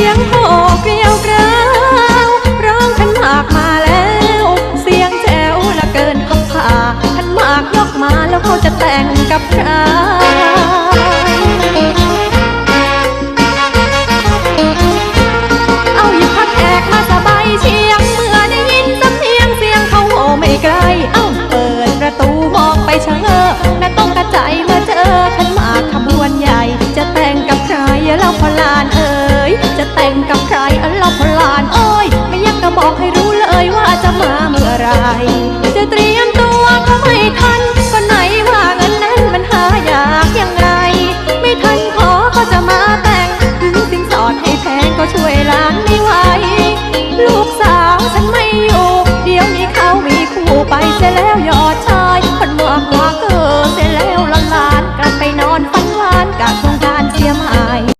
สียงโหเกลียวกราวร้องขันหมากมาแล้ว เสียงแจ๋วละเกินคำพาขันหมากยกมาแล้วเขาจะแต่งกับใครเอาหยิบพัดแอกมาสบายเชียงเมื่อได้ยินสำเนียงเสียงเขาโหไม่ไกล แต่งกับใครอันละพลานโอ้ย ไม่อยากจะบอกให้รู้เลยว่าจะมาเมื่อไร จะเตรียมตัวก็ไม่ทัน ก็ไหนว่าเงินนั้นมันหายากยังไงไม่ทันขอก็จะมาแต่งถึงสินสอดให้แพงก็ช่วยล้านไม่ไหว ลูกสาวฉันไม่อยู่ เดี๋ยวนี้เขามีคู่ไปเสียแล้วยอ